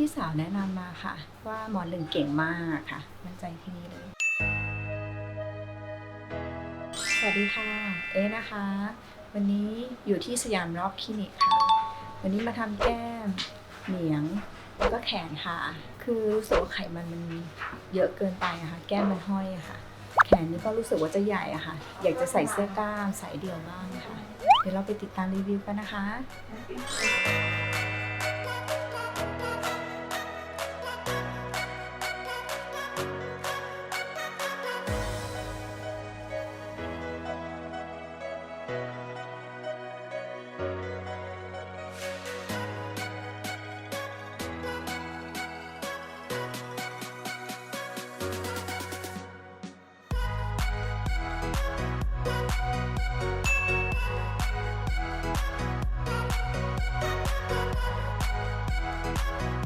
พี่สาวแนะนำมาค่ะ ว่าหมอหนึ่งเก่งมากค่ะ มั่นใจที่นี่เลย สวัสดีค่ะ เอ๊นะคะ วันนี้อยู่ที่สยามร็อกคลินิกค่ะ วันนี้มาทำแก้ม เหนียงแล้วก็แขนค่ะ คือรู้สึกว่าไขมันมันเยอะเกินไปอะค่ะ แก้มมันห้อยอะค่ะ แขนนี่ก็รู้สึกว่าจะใหญ่อะค่ะ อยากจะใส่เสื้อกล้ามใส่เดี่ยวบ้างค่ะ เดี๋ยวเราไปติดตามรีวิวกันนะคะ